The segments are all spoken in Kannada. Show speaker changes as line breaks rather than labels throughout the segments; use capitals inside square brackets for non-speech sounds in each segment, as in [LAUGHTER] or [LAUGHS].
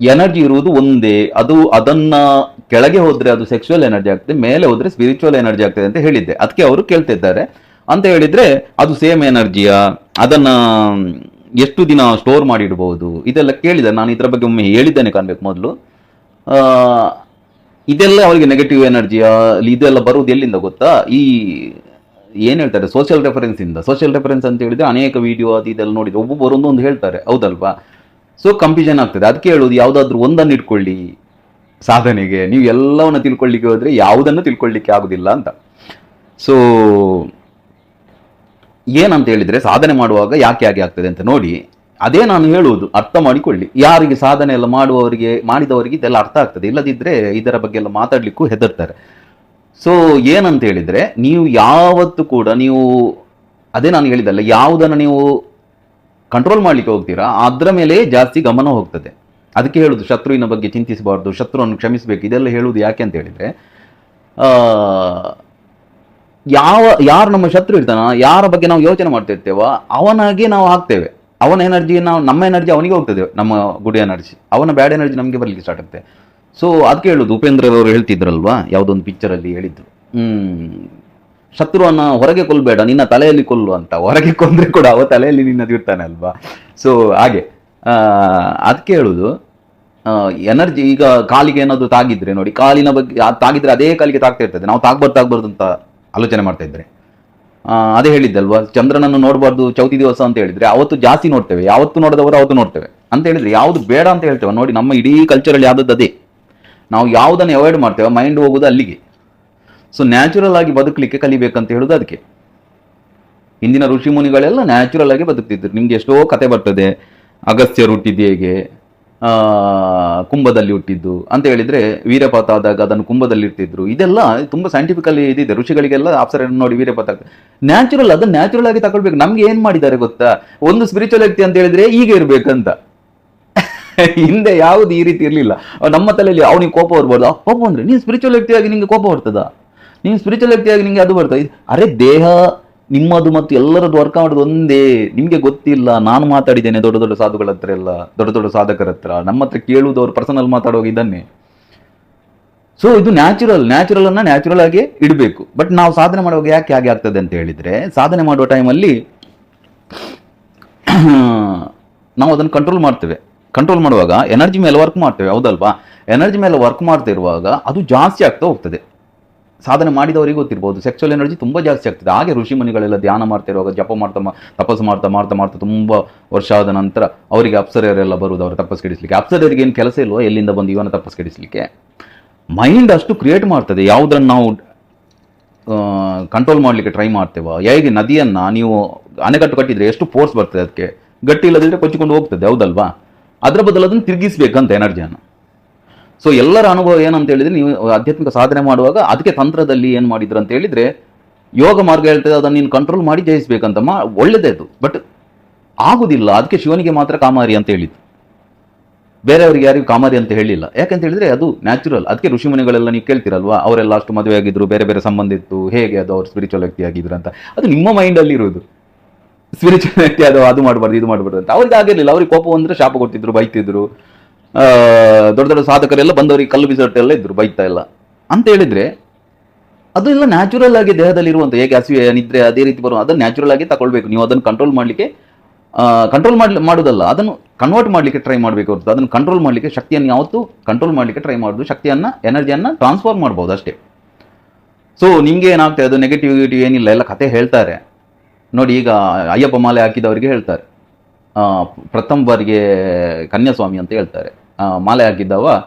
ಎನರ್ಜಿ ಇರುವುದು ಒಂದೇ, ಅದು ಅದನ್ನ ಕೆಳಗೆ ಹೋದ್ರೆ ಅದು ಸೆಕ್ಸುವಲ್ ಎನರ್ಜಿ ಆಗ್ತದೆ, ಮೇಲೆ ಹೋದ್ರೆ ಸ್ಪಿರಿಚುವಲ್ ಎನರ್ಜಿ ಆಗ್ತದೆ ಅಂತ ಹೇಳಿದ್ದೆ. ಅದಕ್ಕೆ ಅವರು ಕೇಳ್ತಿದ್ದಾರೆ. ಅಂತ ಹೇಳಿದ್ರೆ, ಅದು ಸೇಮ್ ಎನರ್ಜಿಯ, ಅದನ್ನ ಎಷ್ಟು ದಿನ ಸ್ಟೋರ್ ಮಾಡಿಡ್ಬೋದು, ಇದೆಲ್ಲ ಕೇಳಿದೆ ನಾನು ಇದರ ಬಗ್ಗೆ ಒಮ್ಮೆ ಹೇಳಿದ್ದೇನೆ ಕಾಣ್ಬೇಕು ಮೊದಲು. ಇದೆಲ್ಲ ಅವರಿಗೆ ನೆಗೆಟಿವ್ ಎನರ್ಜಿಯ, ಇದೆಲ್ಲ ಬರುವುದು ಎಲ್ಲಿಂದ ಗೊತ್ತಾ? ಈ ಏನು ಹೇಳ್ತಾರೆ ಸೋಷಿಯಲ್ ರೆಫರೆನ್ಸ್ ಇಂದ. ಸೋಷಿಯಲ್ ರೆಫರೆನ್ಸ್ ಅಂತ ಹೇಳಿದ್ರೆ ಅನೇಕ ವಿಡಿಯೋ ಅದು ಇದೆಲ್ಲ ನೋಡಿದ್ರೆ ಒಬ್ಬೊಬ್ಬರು ಒಂದೊಂದು ಹೇಳ್ತಾರೆ. ಹೌದಲ್ವಾ? ಸೊ ಕಂಪ್ಯೂಷನ್ ಆಗ್ತದೆ. ಅದಕ್ಕೆ ಹೇಳೋದು ಯಾವುದಾದ್ರೂ ಒಂದನ್ನು ಇಟ್ಕೊಳ್ಳಿ ಸಾಧನೆಗೆ. ನೀವು ಎಲ್ಲವನ್ನ ತಿಳ್ಕೊಳ್ಳಿಕ್ಕೆ ಹೋದರೆ ಯಾವುದನ್ನು ತಿಳ್ಕೊಳ್ಳಿಕ್ಕೆ ಆಗುದಿಲ್ಲ ಅಂತ. ಸೊ ಏನಂತ ಹೇಳಿದ್ರೆ ಸಾಧನೆ ಮಾಡುವಾಗ ಯಾಕೆ ಹಾಗೆ ಆಗ್ತದೆ ಅಂತ ನೋಡಿ, ಅದೇ ನಾನು ಹೇಳುವುದು, ಅರ್ಥ ಮಾಡಿಕೊಳ್ಳಿ. ಯಾರಿಗೆ ಸಾಧನೆ ಎಲ್ಲ ಮಾಡುವವರಿಗೆ, ಮಾಡಿದವರಿಗೆ ಇದೆಲ್ಲ ಅರ್ಥ ಆಗ್ತದೆ. ಇಲ್ಲದಿದ್ರೆ ಇದರ ಬಗ್ಗೆ ಎಲ್ಲ ಮಾತಾಡಲಿಕ್ಕೂ ಹೆದರ್ತಾರೆ. ಸೊ ಏನಂತ ಹೇಳಿದ್ರೆ, ನೀವು ಯಾವತ್ತು ಕೂಡ ನೀವು, ಅದೇ ನಾನು ಹೇಳಿದಲ್ಲ ಯಾವುದನ್ನು ನೀವು ಕಂಟ್ರೋಲ್ ಮಾಡ್ಲಿಕ್ಕೆ ಹೋಗ್ತೀರಾ? ಅದರ ಮೇಲೆ ಜಾಸ್ತಿ ಗಮನ ಹೋಗ್ತದೆ. ಅದಕ್ಕೆ ಹೇಳುದು, ಶತ್ರುವಿನ ಬಗ್ಗೆ ಚಿಂತಿಸಬಾರ್ದು, ಶತ್ರುವನ್ನು ಕ್ಷಮಿಸಬೇಕು, ಇದೆಲ್ಲ ಹೇಳುವುದು ಯಾಕೆ ಅಂತ ಹೇಳಿದರೆ ಯಾವ, ಯಾರು ನಮ್ಮ ಶತ್ರು ಇರ್ತಾನ, ಯಾರ ಬಗ್ಗೆ ನಾವು ಯೋಚನೆ ಮಾಡ್ತಿರ್ತೇವೋ ಅವನಾಗೆ ನಾವು ಹಾಕ್ತೇವೆ ಅವನ ಎನರ್ಜಿ ನಾವು, ನಮ್ಮ ಎನರ್ಜಿ ಅವನಿಗೆ ಹೋಗ್ತದೆ, ನಮ್ಮ ಗುಡ್ ಎನರ್ಜಿ ಅವನ ಬ್ಯಾಡ್ ಎನರ್ಜಿ ನಮಗೆ ಬರಲಿಕ್ಕೆ ಸ್ಟಾರ್ಟ್ ಆಗುತ್ತೆ. ಸೊ ಅದಕ್ಕೆ ಹೇಳುದು ಉಪೇಂದ್ರ ಅವರು ಹೇಳ್ತಿದ್ರಲ್ವಾ ಯಾವುದೊಂದು ಪಿಕ್ಚರಲ್ಲಿ ಹೇಳಿದ್ರು. ಶತ್ರುವನ್ನ ಹೊರಗೆ ಕೊಲ್ಬೇಡ, ನಿನ್ನ ತಲೆಯಲ್ಲಿ ಕೊಲ್ಲು ಅಂತ. ಹೊರಗೆ ಕೊಂದ್ರೆ ಕೂಡ ಅವ ತಲೆಯಲ್ಲಿ ನಿನ್ನದು ಇರ್ತಾನೆ ಅಲ್ವಾ? ಸೊ ಹಾಗೆ. ಅದಕ್ಕೆ ಹೇಳುದು ಎನರ್ಜಿ ಈಗ ಕಾಲಿಗೆ ಏನಾದ್ರು ತಾಗಿದ್ರೆ ನೋಡಿ, ಕಾಲಿನ ಬಗ್ಗೆ ತಾಗಿದ್ರೆ ಅದೇ ಕಾಲಿಗೆ ತಾಗ್ತಾ ಇರ್ತದೆ. ನಾವು ತಾಗ್ಬಾರ್ದು ತಾಗ್ಬಾರ್ದು ಅಂತ ಆಲೋಚನೆ ಮಾಡ್ತಾ ಇದ್ರೆ. ಅದೇ ಹೇಳಿದ್ದಲ್ವಾ? ಚಂದ್ರನನ್ನು ನೋಡಬಾರ್ದು, ಚೌತಿ ದಿವಸ ಅಂತ ಹೇಳಿದ್ರೆ ಅವತ್ತು ಜಾಸ್ತಿ ನೋಡ್ತೇವೆ. ಯಾವತ್ತು ನೋಡಿದವರು ಅವತ್ತು ನೋಡ್ತೇವೆ. ಅಂತ ಹೇಳಿದ್ರೆ ಯಾವ್ದು ಬೇಡ ಅಂತ ಹೇಳ್ತೇವೆ. ನೋಡಿ, ನಮ್ಮ ಇಡೀ ಕಲ್ಚರಲ್ಲಿ ಯಾವ್ದದ್ದು ಅದೇ. ನಾವು ಯಾವುದನ್ನು ಅವಾಯ್ಡ್ ಮಾಡ್ತೇವೆ ಮೈಂಡ್ ಹೋಗೋದು ಅಲ್ಲಿಗೆ. ಸೊ ನ್ಯಾಚುರಲ್ ಆಗಿ ಬದುಕಲಿಕ್ಕೆ ಕಲಿಬೇಕಂತ ಹೇಳೋದು ಅದಕ್ಕೆ ಹಿಂದಿನ ಋಷಿ ಮುನಿಗಳೆಲ್ಲ ನ್ಯಾಚುರಲ್ ಆಗಿ ಬದುಕ್ತಿದ್ರು. ನಿಮ್ಗೆ ಎಷ್ಟೋ ಕತೆ ಬರ್ತದೆ. ಅಗಸ್ತ್ಯರು ಹುಟ್ಟಿದ್ದು ಹೇಗೆ? ಕುಂಭದಲ್ಲಿ ಹುಟ್ಟಿದ್ದು ಅಂತ ಹೇಳಿದ್ರೆ ವೀರಪಾತ ಆದಾಗ ಅದನ್ನು ಕುಂಭದಲ್ಲಿ ಇರ್ತಿದ್ರು ಇದೆಲ್ಲ ತುಂಬಾ ಸೈಂಟಿಫಿಕಲಿ ಇದಿದೆ. ಋಷಿಗಳಿಗೆಲ್ಲ ಅಪ್ಸರ ನೋಡಿ ವೀರಪಾತ ನ್ಯಾಚುರಲ್ ಅದನ್ನ ನ್ಯಾಚುರಲ್ ಆಗಿ ತಗೊಳ್ಬೇಕು. ನಮ್ಗೆ ಏನ್ ಮಾಡಿದ್ದಾರೆ ಗೊತ್ತಾ? ಒಂದು ಸ್ಪಿರಿಚುವಲ್ ವ್ಯಕ್ತಿ ಅಂತ ಹೇಳಿದ್ರೆ ಈಗ ಇರ್ಬೇಕಂತ. [LAUGHS] ಹಿಂದೆ ಯಾವುದು ಈ ರೀತಿ ಇರಲಿಲ್ಲ. ನಮ್ಮ ತಲೆಯಲ್ಲಿ ಅವನಿಗೆ ಕೋಪ ಬರ್ಬೋದು. ಕೋಪ ಅಂದ್ರೆ ನೀನು ಸ್ಪಿರಿಚುವಲ್ ವ್ಯಕ್ತಿಯಾಗಿ ನಿಂಗೆ ಕೋಪ ಬರ್ತದ? ನೀನು ಸ್ಪಿರಿಚುವಲ್ ವ್ಯಕ್ತಿಯಾಗಿ ನಿಮಗೆ ಅದು ಬರ್ತದೆ. ಅರೆ ದೇಹ, ನಿಮ್ಮದು ಮತ್ತು ಎಲ್ಲರದ್ದು ವರ್ಕ್ ಮಾಡೋದು ಒಂದೇ. ನಿಮಗೆ ಗೊತ್ತಿಲ್ಲ, ನಾನು ಮಾತಾಡಿದ್ದೇನೆ ದೊಡ್ಡ ದೊಡ್ಡ ಸಾಧುಗಳ ಹತ್ರ ಎಲ್ಲ, ದೊಡ್ಡ ದೊಡ್ಡ ಸಾಧಕರ ಹತ್ರ. ನಮ್ಮ ಹತ್ರ ಕೇಳುವುದು ಅವ್ರು ಪರ್ಸನಲ್ ಮಾತಾಡುವಾಗ ಇದನ್ನೇ. ಸೊ ಇದು ನ್ಯಾಚುರಲ್ ನ್ಯಾಚುರಲ್ ಅನ್ನ ನ್ಯಾಚುರಲ್ ಆಗಿ ಇಡಬೇಕು. ಬಟ್ ನಾವು ಸಾಧನೆ ಮಾಡುವಾಗ ಯಾಕೆ ಹಾಗೆ ಆಗ್ತದೆ ಅಂತ ಹೇಳಿದ್ರೆ, ಸಾಧನೆ ಮಾಡುವ ಟೈಮಲ್ಲಿ [CLEARS THROAT] ನಾವು ಅದನ್ನು ಕಂಟ್ರೋಲ್ ಮಾಡ್ತೇವೆ. ಕಂಟ್ರೋಲ್ ಮಾಡುವಾಗ ಎನರ್ಜಿ ಮೇಲೆ ವರ್ಕ್ ಮಾಡ್ತೇವೆ, ಹೌದಲ್ವಾ? ಎನರ್ಜಿ ಮೇಲೆ ವರ್ಕ್ ಮಾಡ್ತಾ ಇರುವಾಗ ಅದು ಜಾಸ್ತಿ ಆಗ್ತಾ ಹೋಗ್ತದೆ. ಸಾಧನೆ ಮಾಡಿದವರಿಗೆ ಗೊತ್ತಿರ್ಬೋದು. ಸೆಕ್ಸುವಲ್ ಎನರ್ಜಿ ತುಂಬ ಜಾಸ್ತಿ ಆಗ್ತದೆ. ಹಾಗೆ ಋಷಿ ಮುನಿಗಳೆಲ್ಲ ಧ್ಯಾನ ಮಾಡ್ತಾ ಇರುವಾಗ, ಜಪ ಮಾಡ್ತಾ ತಪಸ್ಸು ಮಾಡ್ತಾ ಮಾಡ್ತಾ ಮಾಡ್ತಾ ತುಂಬ ವರ್ಷ ಆದ ನಂತರ ಅವರಿಗೆ ಅಪ್ಸರೆಯರೆಲ್ಲ ಬರುವುದು, ಅವರು ತಪಸ್ಸು ಕೆಡಿಸಲಿಕ್ಕೆ. ಅಪ್ಸರೆಯರಿಗೆ ಏನು ಕೆಲಸ ಇಲ್ವೋ, ಎಲ್ಲಿಂದ ಬಂದು ಇವನ ತಪಸ್ಸು ಕೆಡಿಸಲಿಕ್ಕೆ? ಮೈಂಡ್ ಅಷ್ಟು ಕ್ರಿಯೇಟ್ ಮಾಡ್ತದೆ. ಯಾವುದನ್ನು ನಾವು ಕಂಟ್ರೋಲ್ ಮಾಡಲಿಕ್ಕೆ ಟ್ರೈ ಮಾಡ್ತೇವ, ಹೇಗೆ ನದಿಯನ್ನ ನೀವು ಅಣೆಕಟ್ಟು ಕಟ್ಟಿದರೆ ಎಷ್ಟು ಫೋರ್ಸ್ ಬರ್ತದೆ ಅದಕ್ಕೆ? ಗಟ್ಟಿ ಇಲ್ಲದಿದ್ದರೆ ಕೊಚ್ಚಿಕೊಂಡು ಹೋಗ್ತದೆ, ಹೌದಲ್ವಾ? ಅದರ ಬದಲು ಅದನ್ನು ತಿರುಗಿಸ್ಬೇಕಂತ ಎನರ್ಜಿಯನ್ನು ಸೊ ಎಲ್ಲರ ಅನುಭವ ಏನಂತ ಹೇಳಿದ್ರೆ ನೀವು ಆಧ್ಯಾತ್ಮಿಕ ಸಾಧನೆ ಮಾಡುವಾಗ ಅದಕ್ಕೆ ತಂತ್ರದಲ್ಲಿ ಏನು ಮಾಡಿದ್ರು ಅಂತ ಹೇಳಿದ್ರೆ, ಯೋಗ ಮಾರ್ಗ ಹೇಳ್ತದೆ ಅದನ್ನು ನೀನು ಕಂಟ್ರೋಲ್ ಮಾಡಿ ಜಯಿಸ್ಬೇಕಂತ ಮಾ ಒಳ್ಳೇದೇ ಅದು. ಬಟ್ ಆಗುದಿಲ್ಲ. ಅದಕ್ಕೆ ಶಿವನಿಗೆ ಮಾತ್ರ ಕಾಮಾರಿ ಅಂತ ಹೇಳಿದ್ದು. ಬೇರೆಯವರಿಗೆ ಯಾರಿಗೂ ಕಾಮಾರಿ ಅಂತ ಹೇಳಿಲ್ಲ. ಯಾಕಂತ ಹೇಳಿದ್ರೆ ಅದು ನ್ಯಾಚುರಲ್ ಅದಕ್ಕೆ ಋಷಿಮುನಿಗಳೆಲ್ಲ ನೀವು ಕೇಳ್ತಿರಲ್ವಾ? ಅವರೆಲ್ಲ ಅಷ್ಟು ಮದುವೆ ಆಗಿದ್ರು, ಬೇರೆ ಬೇರೆ ಸಂಬಂಧ ಇತ್ತು. ಹೇಗೆ ಅದು ಅವ್ರು ಸ್ಪಿರಿಚುವಲ್ ವ್ಯಕ್ತಿ ಆಗಿದ್ರು ಅಂತ. ಅದು ನಿಮ್ಮ ಮೈಂಡಲ್ಲಿ ಇರೋದು ಸ್ಪಿರಿಚುವಲ್ ವ್ಯಕ್ತಿ ಅದು ಅದು ಮಾಡಬಾರ್ದು, ಇದು ಮಾಡಬಾರ್ದು ಅಂತ. ಅವ್ರಿಗೆ ಆಗಿರಲಿಲ್ಲ ಅವ್ರಿಗೆ ಕೋಪ ಬಂದ್ರೆ ಶಾಪ ಕೊಡ್ತಿದ್ರು, ಬೈತಿದ್ರು. ದೊಡ್ಡ ದೊಡ್ಡ ಸಾಧಕರೆಲ್ಲ ಬಂದವರಿಗೆ ಕಲ್ಲು ಬಿಸಾಟೆಲ್ಲ ಇದ್ರು, ಬೈತಾ ಇಲ್ಲ. ಅಂತ ಹೇಳಿದ್ರೆ, ಅದು ಎಲ್ಲ ನ್ಯಾಚುರಲ್ ಆಗಿ ದೇಹದಲ್ಲಿ ಇರುವಂತ, ಹೇಗೆ ಹಸಿವೆ, ನಿದ್ರೆ, ಅದೇ ರೀತಿ ಬರುವ, ಅದನ್ನು ನ್ಯಾಚುರಲ್ ಆಗಿ ತಗೊಳ್ಬೇಕು. ನೀವು ಅದನ್ನು ಕಂಟ್ರೋಲ್ ಮಾಡಲಿಕ್ಕೆ ಕಂಟ್ರೋಲ್ ಮಾಡಿ ಮಾಡೋದಲ್ಲ, ಅದನ್ನು ಕನ್ವರ್ಟ್ ಮಾಡಲಿಕ್ಕೆ ಟ್ರೈ ಮಾಡಬೇಕು ಹೊರತು. ಅದನ್ನು ಕಂಟ್ರೋಲ್ ಮಾಡಲಿಕ್ಕೆ ಶಕ್ತಿಯನ್ನು ಯಾವತ್ತು ಕಂಟ್ರೋಲ್ ಮಾಡಲಿಕ್ಕೆ ಟ್ರೈ ಮಾಡೋದು, ಶಕ್ತಿಯನ್ನು ಎನರ್ಜಿಯನ್ನು ಟ್ರಾನ್ಸ್ಫರ್ ಮಾಡ್ಬೋದು ಅಷ್ಟೇ. ಸೊ ನಿಮಗೆ ಏನಾಗ್ತದೆ ಅದು ನೆಗೆಟಿವಿಟಿ ಏನಿಲ್ಲ, ಎಲ್ಲ ಕತೆ ಹೇಳ್ತಾರೆ. ನೋಡಿ, ಈಗ ಅಯ್ಯಪ್ಪ ಮಾಲೆ ಹಾಕಿದವರಿಗೆ ಹೇಳ್ತಾರೆ. ಪ್ರಥಮ ಬಾರಿಗೆ ಕನ್ಯಾಸ್ವಾಮಿ ಅಂತ ಹೇಳ್ತಾರೆ. ಮಾಲೆ ಹಾಕಿದ್ದವ.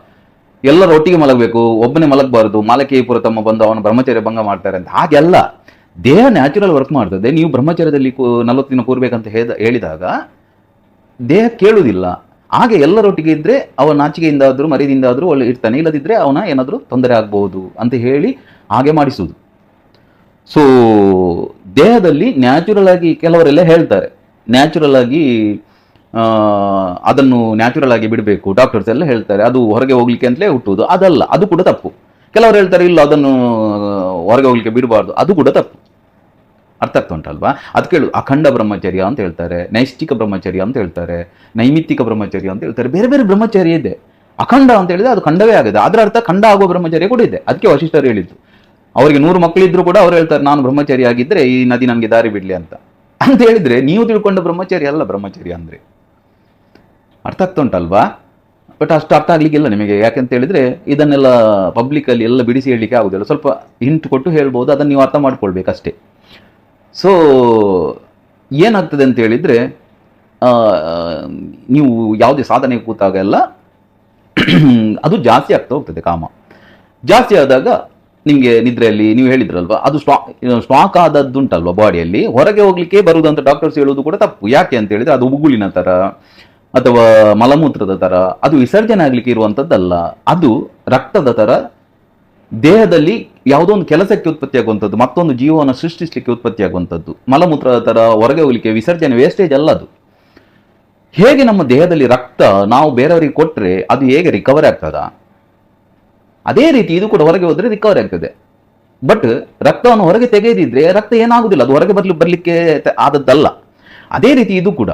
ಎಲ್ಲರೂ ಒಟ್ಟಿಗೆ ಮಲಗಬೇಕು, ಒಬ್ಬನೇ ಮಲಗಬಾರದು ಮಾಲಕಿ ಪುರತಮ್ಮ ಬಂದು ಅವನು ಬ್ರಹ್ಮಚರ್ಯ ಭಂಗ ಮಾಡ್ತಾರೆ ಅಂತ. ಹಾಗೆಲ್ಲ ದೇಹ ನ್ಯಾಚುರಲ್ ವರ್ಕ್ ಮಾಡ್ತದೆ. ನೀವು ಬ್ರಹ್ಮಚರ್ಯದಲ್ಲಿ ಕೂ- ನಲವತ್ತು ದಿನ ಕೂರ್ಬೇಕಂತ ಹೇಳ್ದ, ಹೇಳಿದಾಗ ದೇಹ ಕೇಳುವುದಿಲ್ಲ ಹಾಗೆ ಎಲ್ಲರೊಟ್ಟಿಗೆ ಇದ್ರೆ ಆದರೂ ಮರಿದಿಂದ ಆದರೂ ಒಳ್ಳೆ ಇರ್ತಾನೆ. ಇಲ್ಲದಿದ್ದರೆ ಅವನ ಏನಾದರೂ ತೊಂದರೆ ಆಗ್ಬೋದು ಅಂತ ಹೇಳಿ ಹಾಗೆ ಮಾಡಿಸುವುದು. ಸೊ ದೇಹದಲ್ಲಿ ನ್ಯಾಚುರಲ್ ಆಗಿ ಕೆಲವರೆಲ್ಲ ಹೇಳ್ತಾರೆ. ನ್ಯಾಚುರಲ್ ಆಗಿ ಅದನ್ನು ನ್ಯಾಚುರಲ್ ಆಗಿ ಬಿಡಬೇಕು. ಡಾಕ್ಟರ್ಸ್ ಎಲ್ಲ ಹೇಳ್ತಾರೆ, ಅದು ಹೊರಗೆ ಹೋಗ್ಲಿಕ್ಕೆ ಅಂತಲೇ ಹುಟ್ಟುವುದು. ಅದಲ್ಲ, ಅದು ಕೂಡ ತಪ್ಪು. ಕೆಲವರು ಹೇಳ್ತಾರೆ, ಇಲ್ಲ, ಅದನ್ನು ಹೊರಗೆ ಹೋಗ್ಲಿಕ್ಕೆ ಬಿಡಬಾರ್ದು. ಅದು ಕೂಡ ತಪ್ಪು. ಅರ್ಥ ಆಗ್ತಾ ಉಂಟಲ್ವಾ ಅದಕ್ಕೆ ಹೇಳು ಅಖಂಡ ಬ್ರಹ್ಮಚರ್ಯ ಅಂತ ಹೇಳ್ತಾರೆ, ನೈಷ್ಠಿಕ ಬ್ರಹ್ಮಚರ್ಯ ಅಂತ ಹೇಳ್ತಾರೆ, ನೈಮಿತ್ತಿಕ ಬ್ರಹ್ಮಚರ್ಯ ಅಂತ ಹೇಳ್ತಾರೆ, ಬೇರೆ ಬೇರೆ ಬ್ರಹ್ಮಚರ್ಯ ಇದೆ. ಅಖಂಡ ಅಂತ ಹೇಳಿದ್ರೆ ಅದು ಖಂಡವೇ ಆಗಿದೆ. ಅದರ ಅರ್ಥ ಖಂಡ ಆಗುವ ಬ್ರಹ್ಮಚರ್ಯ ಕೂಡ ಇದೆ. ಅದಕ್ಕೆ ವಶಿಷ್ಠರು ಹೇಳಿದ್ದು. ಅವರಿಗೆ ನೂರು ಮಕ್ಕಳಿದ್ರು ಕೂಡ ಅವ್ರು ಹೇಳ್ತಾರೆ, ನಾನು ಬ್ರಹ್ಮಚಾರಿ ಆಗಿದ್ರೆ ಈ ನದಿ ನನಗೆ ದಾರಿ ಬಿಡಲಿ ಅಂತ. ಅಂತ ಹೇಳಿದ್ರೆ, ನೀವು ತಿಳ್ಕೊಂಡ ಬ್ರಹ್ಮಚರ್ಯ ಅಲ್ಲ ಬ್ರಹ್ಮಚರ್ಯ ಅಂದ್ರೆ. ಅರ್ಥ ಆಗ್ತಾ ಉಂಟಲ್ವಾ? ಬಟ್ ಅಷ್ಟು ಅರ್ಥ ಆಗ್ಲಿಕ್ಕಿಲ್ಲ ನಿಮಗೆ. ಯಾಕೆಂತ ಹೇಳಿದ್ರೆ ಇದನ್ನೆಲ್ಲ ಪಬ್ಲಿಕಲ್ಲಿ ಎಲ್ಲ ಬಿಡಿಸಿ ಹೇಳಲಿಕ್ಕೆ ಆಗುದಿಲ್ಲ. ಸ್ವಲ್ಪ ಹಿಂಟ್ ಕೊಟ್ಟು ಹೇಳ್ಬೋದು, ಅದನ್ನು ನೀವು ಅರ್ಥ ಮಾಡ್ಕೊಳ್ಬೇಕಷ್ಟೇ. ಸೊ ಏನಾಗ್ತದೆ ಅಂತ ಹೇಳಿದ್ರೆ ನೀವು ಯಾವುದೇ ಸಾಧನೆ ಕೂತಾಗ ಎಲ್ಲ [CLEARS THROAT] ಅದು ಜಾಸ್ತಿ ಆಗ್ತಾ ಹೋಗ್ತದೆ ಕಾಮ. ಜಾಸ್ತಿ ಆದಾಗ ನಿಮಗೆ ನಿದ್ರೆಯಲ್ಲಿ, ನೀವು ಹೇಳಿದ್ರಲ್ವಾ, ಅದು ಸ್ಟಾಕ್ ಸ್ಟಾಕ್ ಆದದ್ದುಂಟಲ್ವಾ ಬಾಡಿಯಲ್ಲಿ ಹೊರಗೆ ಹೋಗ್ಲಿಕ್ಕೆ ಬರುವುದಂತ ಡಾಕ್ಟರ್ಸ್ ಹೇಳೋದು ಕೂಡ ತಪ್ಪು. ಯಾಕೆ ಅಂತ ಹೇಳಿದ್ರೆ ಅದು ಉಗುಳಿನ ತರ. ಅಥವಾ ಮಲಮೂತ್ರದ ತರ, ಅದು ವಿಸರ್ಜನೆ ಆಗ್ಲಿಕ್ಕೆ ಇರುವಂತದ್ದಲ್ಲ, ಅದು ರಕ್ತದ ತರ, ದೇಹದಲ್ಲಿ ಯಾವುದೋ ಒಂದು ಕೆಲಸಕ್ಕೆ ಉತ್ಪತ್ತಿ ಆಗುವಂಥದ್ದು ಮತ್ತೊಂದು ಜೀವವನ್ನು ಸೃಷ್ಟಿಸಲಿಕ್ಕೆ ಉತ್ಪತ್ತಿ ಆಗುವಂಥದ್ದು ಮಲಮೂತ್ರದ ತರ ಹೊರಗೆ ಹೋಗ್ಲಿಕ್ಕೆ ವಿಸರ್ಜನೆ ವೇಸ್ಟೇಜ್ ಅಲ್ಲ ಅದು. ಹೇಗೆ ನಮ್ಮ ದೇಹದಲ್ಲಿ ರಕ್ತ ನಾವು ಬೇರೆಯವರಿಗೆ ಕೊಟ್ಟರೆ ಅದು ಹೇಗೆ ರಿಕವರ್ ಆಗ್ತದ? ಅದೇ ರೀತಿ ಇದು ಕೂಡ ಹೊರಗೆ ಹೋದರೆ ರಿಕವರ್ ಆಗ್ತದೆ. ಬಟ್ ರಕ್ತವನ್ನು ಹೊರಗೆ ತೆಗೆದಿದ್ರೆ ರಕ್ತ ಏನಾಗುದಿಲ್ಲ, ಅದು ಹೊರಗೆ ಬರ್ಲಿ, ಬರ್ಲಿಕ್ಕೆ ಆದದ್ದಲ್ಲ. ಅದೇ ರೀತಿ ಇದು ಕೂಡ.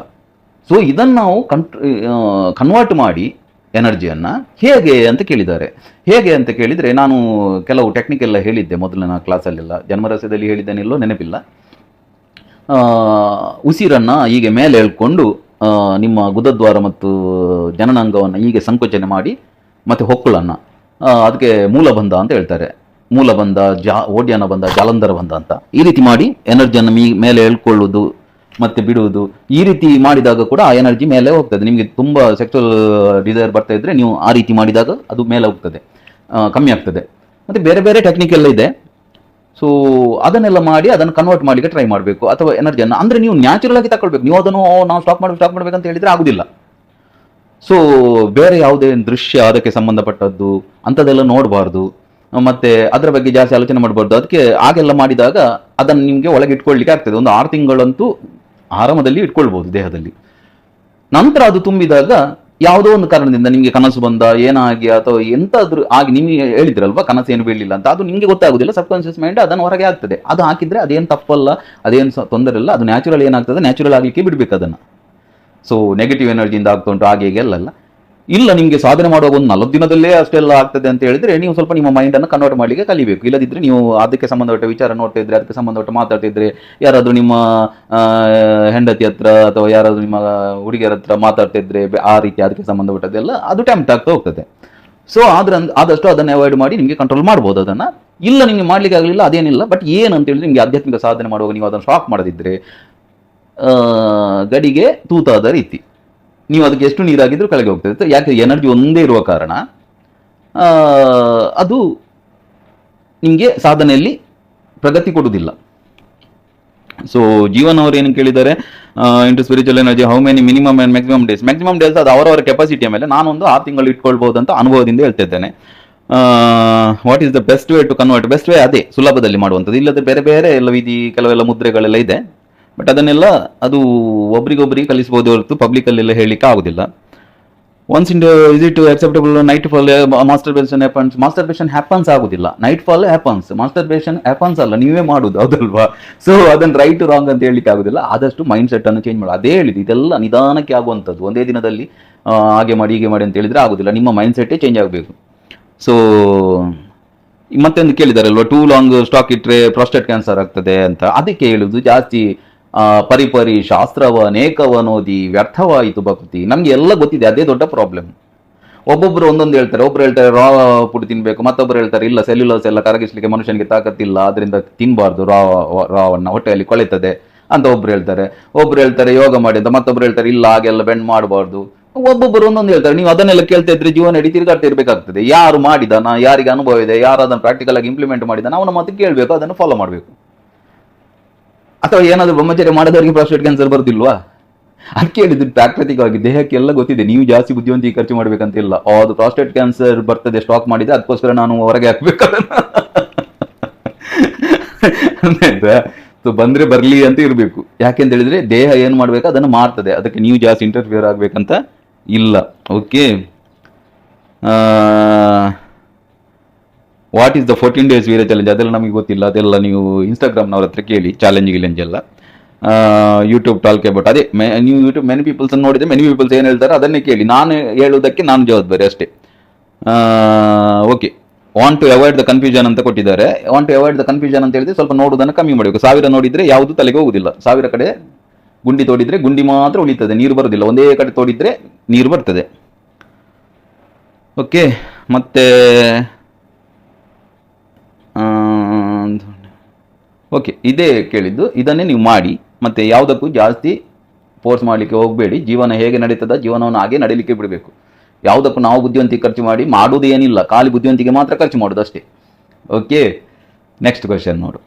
ಸೊ ಇದನ್ನು ನಾವು ಕಂಟ್ ಕನ್ವರ್ಟ್ ಮಾಡಿ ಎನರ್ಜಿಯನ್ನು ಹೇಗೆ ಅಂತ ಕೇಳಿದ್ದಾರೆ. ಹೇಗೆ ಅಂತ ಕೇಳಿದರೆ, ನಾನು ಕೆಲವು ಟೆಕ್ನಿಕ್ ಎಲ್ಲ ಹೇಳಿದ್ದೆ ಮೊದಲಿನ ಕ್ಲಾಸಲ್ಲೆಲ್ಲ ಜನ್ಮರಸದಲ್ಲಿ ಹೇಳಿದ್ದೇನೆಲ್ಲೋ ನೆನಪಿಲ್ಲ. ಉಸಿರನ್ನು ಹೀಗೆ ಮೇಲೆ ಹೇಳ್ಕೊಂಡು ನಿಮ್ಮ ಗುದದ್ವಾರ ಮತ್ತು ಜನನಾಂಗವನ್ನು ಹೀಗೆ ಸಂಕೋಚನೆ ಮಾಡಿ ಮತ್ತು ಹೊಕ್ಕುಳನ್ನು ಅದಕ್ಕೆ ಮೂಲಬಂಧ ಅಂತ ಹೇಳ್ತಾರೆ. ಮೂಲಬಂಧ, ಜಾ, ಓಡ್ಯಾನ ಬಂಧ, ಜಾಲಂಧರ ಬಂಧ ಅಂತ ಈ ರೀತಿ ಮಾಡಿ ಎನರ್ಜಿಯನ್ನು ಮೀ, ಮೇಲೆ ಎಳ್ಕೊಳ್ಳುವುದು ಮತ್ತೆ ಬಿಡುವುದು, ಈ ರೀತಿ ಮಾಡಿದಾಗ ಕೂಡ ಆ ಎನರ್ಜಿ ಮೇಲೆ ಹೋಗ್ತದೆ. ನಿಮಗೆ ತುಂಬ ಸೆಕ್ಚುವಲ್ ಡಿಸೈರ್ ಬರ್ತಾ ಇದ್ರೆ ನೀವು ಆ ರೀತಿ ಮಾಡಿದಾಗ ಅದು ಮೇಲೆ ಹೋಗ್ತದೆ ಕಮ್ಮಿ ಆಗ್ತದೆ. ಮತ್ತೆ ಬೇರೆ ಬೇರೆ ಟೆಕ್ನಿಕ್ ಎಲ್ಲ ಇದೆ. ಸೊ ಅದನ್ನೆಲ್ಲ ಮಾಡಿ ಅದನ್ನು ಕನ್ವರ್ಟ್ ಮಾಡಲಿಕ್ಕೆ ಟ್ರೈ ಮಾಡಬೇಕು. ಅಥವಾ ಎನರ್ಜಿಯನ್ನು ಅಂದರೆ ನೀವು ನ್ಯಾಚುರಲ್ ಆಗಿ ತಗೊಳ್ಬೇಕು ನೀವು ಅದನ್ನು ನಾವು ಸ್ಟಾಪ್ ಮಾಡಿ ಸ್ಟಾಕ್ ಮಾಡಬೇಕಂತ ಹೇಳಿದರೆ ಆಗುದಿಲ್ಲ. ಸೊ ಬೇರೆ ಯಾವುದೇ ದೃಶ್ಯ ಅದಕ್ಕೆ ಸಂಬಂಧಪಟ್ಟದ್ದು, ಅಂಥದ್ದೆಲ್ಲ ನೋಡಬಾರ್ದು. ಮತ್ತೆ ಅದರ ಬಗ್ಗೆ ಜಾಸ್ತಿ ಆಲೋಚನೆ ಮಾಡಬಾರ್ದು. ಅದಕ್ಕೆ ಆಗೆಲ್ಲ ಮಾಡಿದಾಗ ಅದನ್ನು ನಿಮಗೆ ಒಳಗೆ ಇಟ್ಕೊಳ್ಳಿಕ್ಕೆ ಆಗ್ತದೆ. ಒಂದು ಆರು ತಿಂಗಳಂತೂ ಆರಾಮದಲ್ಲಿ ಇಟ್ಕೊಳ್ಬೋದು ದೇಹದಲ್ಲಿ. ನಂತರ ಅದು ತುಂಬಿದಾಗ ಯಾವುದೋ ಒಂದು ಕಾರಣದಿಂದ ನಿಮಗೆ ಕನಸು ಬಂದ, ಏನಾಗಿ, ಅಥವಾ ಎಂತಾದ್ರೂ ಆಗಿ ನಿಮಗೆ ಹೇಳಿದ್ರಲ್ವಾ ಕನಸು ಏನು ಬೀಳಲಿಲ್ಲ ಅಂತ, ಅದು ನಿಮಗೆ ಗೊತ್ತಾಗುದಿಲ್ಲ ಸಬ್ ಕಾನ್ಶಿಯಸ್ ಮೈಂಡ್ ಅದನ್ನು ಹೊರಗೆ ಆಗ್ತದೆ ಅದು ಹಾಕಿದ್ರೆ ಅದೇನು ತಪ್ಪಲ್ಲ, ಅದೇನು ತೊಂದರೆ ಇಲ್ಲ, ಅದು ನ್ಯಾಚುರಲ್ ಏನಾಗ್ತದೆ ನ್ಯಾಚುರಲ್ ಆಗಲಿಕ್ಕೆ ಬಿಡ್ಬೇಕು ಅದನ್ನು. ಸೊ ನೆಗೆಟಿವ್ ಎನರ್ಜಿಯಿಂದ ಆಗ್ತಾ ಉಂಟು, ಹಾಗೆ ಹೀಗೆ ಅಲ್ಲಲ್ಲ ಇಲ್ಲ, ನಿಮಗೆ ಸಾಧನೆ ಮಾಡುವ ಒಂದು ನಲವತ್ತು ದಿನದಲ್ಲೇ ಅಷ್ಟೆಲ್ಲ ಆಗ್ತದೆ ಅಂತ ಹೇಳಿದ್ರೆ ನೀವು ಸ್ವಲ್ಪ ನಿಮ್ಮ ಮೈಂಡನ್ನು ಕನ್ವರ್ಟ್ ಮಾಡಲಿಕ್ಕೆ ಕಲಿಬೇಕು. ಇಲ್ಲದಿದ್ರೆ ನೀವು ಅದಕ್ಕೆ ಸಂಬಂಧಪಟ್ಟ ವಿಚಾರ ನೋಡ್ತಾ ಇದ್ರೆ, ಅದಕ್ಕೆ ಸಂಬಂಧಪಟ್ಟ ಮಾತಾಡ್ತಿದ್ರೆ ಯಾರಾದರೂ ನಿಮ್ಮ ಹೆಂಡತಿ ಹತ್ರ ಅಥವಾ ಯಾರಾದರೂ ನಿಮ್ಮ ಹುಡುಗಿಯರ ಹತ್ರ ಮಾತಾಡ್ತಾ ಇದ್ರೆ ಆ ರೀತಿ ಅದಕ್ಕೆ ಸಂಬಂಧಪಟ್ಟದೆಲ್ಲ ಅದು ಟೆಂಪ್ಟ್ ಆಗ್ತಾ ಹೋಗ್ತದೆ. ಸೊ ಆದ್ರ ಆದಷ್ಟು ಅದನ್ನು ಅವಾಯ್ಡ್ ಮಾಡಿ ನಿಮಗೆ ಕಂಟ್ರೋಲ್ ಮಾಡ್ಬೋದು ಅದನ್ನು. ಇಲ್ಲ, ನಿಮಗೆ ಮಾಡ್ಲಿಕ್ಕೆ ಆಗಲಿಲ್ಲ, ಅದೇನಿಲ್ಲ ಬಟ್ ಏನಂತ ಹೇಳಿದ್ರೆ ನಿಮಗೆ ಆಧ್ಯಾತ್ಮಿಕ ಸಾಧನೆ ಮಾಡುವಾಗ ನೀವು ಅದನ್ನು ಸ್ಟಾಕ್ ಮಾಡದಿದ್ರೆ ಗಡಿಗೆ ತೂತಾದ ರೀತಿ. ನೀವು ಅದಕ್ಕೆ ಎಷ್ಟು ನೀರಾಗಿದ್ರೂ ಕೆಳಗೆ ಹೋಗ್ತದೆ ಯಾಕೆ ಎನರ್ಜಿ ಒಂದೇ ಇರುವ ಕಾರಣ. ಅದು ನಿಮಗೆ ಸಾಧನೆಯಲ್ಲಿ ಪ್ರಗತಿ ಕೊಡುವುದಿಲ್ಲ. ಸೊ ಜೀವನ್ ಅವರು ಏನು ಕೇಳಿದ್ದಾರೆ? Into spiritual energy how many minimum and maximum days maximum days ಅದು ಅವರವರ ಕೆಪಾಸಿಟಿಯ ಮೇಲೆ ನಾನೊಂದು ಆರು ತಿಂಗಳು ಇಟ್ಕೊಳ್ಬೋದು ಅಂತ ಅನುಭವದಿಂದ ಹೇಳ್ತಿದ್ದೇನೆ what is the best way to convert best way ಅದೇ, ಸುಲಭದಲ್ಲಿ ಮಾಡುವಂಥದ್ದು. ಇಲ್ಲದೆ ಬೇರೆ ಬೇರೆ ಎಲ್ಲ ವಿಧಿ, ಕೆಲವೆಲ್ಲ ಮುದ್ರೆಗಳೆಲ್ಲ ಇದೆ. ಬಟ್ ಅದನ್ನೆಲ್ಲ ಅದು ಒಬ್ರಿಗೊಬ್ರಿಗೆ ಕಲಿಸ್ಬೋದು ಹೊರತು ಪಬ್ಲಿಕಲ್ಲೆಲ್ಲ ಹೇಳಲಿಕ್ಕೆ ಆಗೋದಿಲ್ಲ. Once in is it acceptable night fall masturbation happens masturbation happens ಆಗೋದಿಲ್ಲ. Night fall happens masturbation happens ಅಲ್ಲ, ನೀವೇ ಮಾಡೋದು ಅದಲ್ವಾ ಸೊ ಅದನ್ನು ರೈಟ್ ರಾಂಗ್ ಅಂತ ಹೇಳಲಿಕ್ಕೆ ಆಗೋದಿಲ್ಲ. ಆದಷ್ಟು ಮೈಂಡ್ ಸೆಟ್ ಅನ್ನು ಚೇಂಜ್ ಮಾಡಿ. ಅದೇ ಹೇಳಿದ್ದು, ಇದೆಲ್ಲ ನಿಧಾನಕ್ಕೆ ಆಗುವಂಥದ್ದು. ಒಂದೇ ದಿನದಲ್ಲಿ ಹಾಗೆ ಮಾಡಿ, ಹೀಗೆ ಮಾಡಿ ಅಂತ ಹೇಳಿದರೆ ಆಗೋದಿಲ್ಲ. ನಿಮ್ಮ ಮೈಂಡ್ ಸೆಟ್ಟೇ ಚೇಂಜ್ ಆಗಬೇಕು. ಸೊ ಮತ್ತೊಂದು ಕೇಳಿದಾರಲ್ವ? ಟೂ ಲಾಂಗ್ ಸ್ಟಾಕ್ ಇಟ್ಟರೆ ಪ್ರಾಸ್ಟೇಟ್ ಕ್ಯಾನ್ಸರ್ ಆಗ್ತದೆ ಅಂತ. ಅದಕ್ಕೆ ಹೇಳುದು ಜಾಸ್ತಿ ಪರಿಪರಿ ಶಾಸ್ತ್ರವ ಅನೇಕವನೋದಿ ವ್ಯರ್ಥವಾಯಿತು ಭಕ್ತಿ. ನಮ್ಗೆ ಎಲ್ಲ ಗೊತ್ತಿದೆ, ಅದೇ ದೊಡ್ಡ ಪ್ರಾಬ್ಲಮ್ ಒಬ್ಬೊಬ್ರು ಒಂದೊಂದು ಹೇಳ್ತಾರೆ, ಒಬ್ರು ಹೇಳ್ತಾರೆ ರಾ ಪುಡಿ ತಿನ್ಬೇಕು, ಮತ್ತೊಬ್ರು ಹೇಳ್ತಾರೆ, ಇಲ್ಲ ಸೆಲ್ಯುಲೋಸ್ ಎಲ್ಲ ಕರಗಿಸ್ಲಿಕ್ಕೆ ಮನುಷ್ಯನಿಗೆ ತಾಕತ್ತಿಲ್ಲ ಅದರಿಂದ ತಿನ್ಬಾರ್ದು ರಾ ರಾವನ್ನ ಹೊಟ್ಟೆಯಲ್ಲಿ ಕೊಳೆತದೆ ಅಂತ ಒಬ್ರು ಹೇಳ್ತಾರೆ. ಒಬ್ರು ಹೇಳ್ತಾರೆ, ಯೋಗ ಮಾಡಿ ಅಂತ ಮತ್ತೊಬ್ರು ಹೇಳ್ತಾರೆ, ಇಲ್ಲ, ಹಾಗೆಲ್ಲ ಬೆಂಡ್ ಮಾಡಬಾರ್ದು. ಒಬ್ಬೊಬ್ಬರು ಒಂದೊಂದು ಹೇಳ್ತಾರೆ, ನೀವು ಅದನ್ನೆಲ್ಲ ಕೇಳ್ತಾ ಇದ್ರೆ ಜೀವನ ಇಡೀ ತಿರುಗಾಡ್ತಾ ಇರಬೇಕಾಗ್ತದೆ. ಯಾರು ಮಾಡಿದಾನ ಯಾರಿಗೆ ಅನುಭವ ಇದೆ, ಯಾರು ಅದನ್ನು ಪ್ರಾಕ್ಟಿಕಲ್ ಆಗಿ ಇಂಪ್ಲಿಮೆಂಟ್ ಮಾಡಿದಾನ ಅವನ ಮತ್ತೆ ಕೇಳಬೇಕು, ಅದನ್ನು ಫಾಲೋ ಮಾಡಬೇಕು. ಅಥವಾ ಏನಾದರೂ ಬ್ರಹ್ಮಚರ್ಯ ಮಾಡದವರಿಗೆ ಪ್ರಾಸ್ಟೇಟ್ ಕ್ಯಾನ್ಸರ್ ಬರುತ್ತಿಲ್ವಾ? ಅದಕ್ಕೆ ಹೇಳಿದ್ದು ಪ್ರಾಕೃತಿಕವಾಗಿ ದೇಹಕ್ಕೆ ಎಲ್ಲ ಗೊತ್ತಿದೆ. ನೀವು ಜಾಸ್ತಿ ಬುದ್ಧಿವಂತಿಕೆ ಖರ್ಚು ಮಾಡಬೇಕಂತ ಇಲ್ಲ ಅದು ಪ್ರಾಸ್ಟೇಟ್ ಕ್ಯಾನ್ಸರ್ ಬರ್ತದೆ ಸ್ಟಾಕ್ ಮಾಡಿದೆ, ಅದಕ್ಕೋಸ್ಕರ ನಾನು ಹೊರಗೆ ಹಾಕ್ಬೇಕು ಸೊ ಬಂದ್ರೆ ಬರ್ಲಿ ಅಂತ ಇರಬೇಕು. ಯಾಕೆಂತ ಹೇಳಿದ್ರೆ ದೇಹ ಏನು ಮಾಡ್ಬೇಕು? ಅದನ್ನು ಮಾಡ್ತದೆ. ಅದಕ್ಕೆ ನೀವು ಜಾಸ್ತಿ ಇಂಟರ್ಫಿಯರ್ ಆಗಬೇಕಂತ ಇಲ್ಲ. Okay what is the fourteen days Veer challenge ಅದೆಲ್ಲ ನಮಗೆ ಗೊತ್ತಿಲ್ಲ. ಅದೆಲ್ಲ ನೀವು ಇನ್ಸ್ಟಾಗ್ರಾಮ್ನವ್ರ ಹತ್ರ ಕೇಳಿ. ಚಾಲೆಂಜ್ ಗಿಲೆಂಜ್ ಎಲ್ಲ. ಯೂಟ್ಯೂಬ್ ಟಾಲ್ಕ್ ಅಬೌಟ್ ಅದೇ ನೀವು ಯೂಟ್ಯೂಬ್ ಮೆನಿ ಪೀಪಲ್ಸ್ ನೋಡಿದರೆ ಮೆನಿ ಪೀಪಲ್ಸ್ ಏನು ಹೇಳ್ತಾರೆ ಅದನ್ನೇ ಕೇಳಿ. ನಾನು ಹೇಳುವುದಕ್ಕೆ ನಾನು ಜವಾಬ್ದಾರಿ ಅಷ್ಟೇ. Okay want to avoid the confusion ಅಂತ ಕೊಟ್ಟಿದ್ದಾರೆ. Want to avoid the confusion ಅಂತ ಹೇಳಿದ್ರೆ ಸ್ವಲ್ಪ ನೋಡುವುದನ್ನು ಕಮ್ಮಿ ಮಾಡಬೇಕು. ಸಾವಿರ ನೋಡಿದರೆ ಯಾವುದು ತಲೆಗೆ ಹೋಗುದಿಲ್ಲ. ಸಾವಿರ ಕಡೆ ಗುಂಡಿ ತೋಡಿದರೆ ಗುಂಡಿ ಮಾತ್ರ ಉಳಿತದೆ. ನೀರು ಬರೋದಿಲ್ಲ. ಒಂದೇ ಕಡೆ ತೋಡಿದರೆ ನೀರು ಬರ್ತದೆ. ಓಕೆ ಮತ್ತೆ ಓಕೆ, ಇದೇ ಕೇಳಿದ್ದು. ಇದನ್ನೇ ನೀವು ಮಾಡಿ, ಮತ್ತೆ ಯಾವುದಕ್ಕೂ ಜಾಸ್ತಿ ಫೋರ್ಸ್ ಮಾಡಲಿಕ್ಕೆ ಹೋಗಬೇಡಿ. ಜೀವನ ಹೇಗೆ ನಡೀತದ, ಜೀವನವನ್ನು ಹಾಗೆ ನಡೀಲಿಕ್ಕೆ ಬಿಡಬೇಕು. ಯಾವುದಕ್ಕೂ ನಾವು ಬುದ್ಧಿವಂತಿಗೆ ಖರ್ಚು ಮಾಡಿ ಮಾಡುವುದು ಏನಿಲ್ಲ ಖಾಲಿ ಬುದ್ಧಿವಂತಿಗೆ ಮಾತ್ರ ಖರ್ಚು ಮಾಡೋದು ಅಷ್ಟೇ ಓಕೆ ನೆಕ್ಸ್ಟ್ ಕ್ವೆಶನ್ ನೋಡು.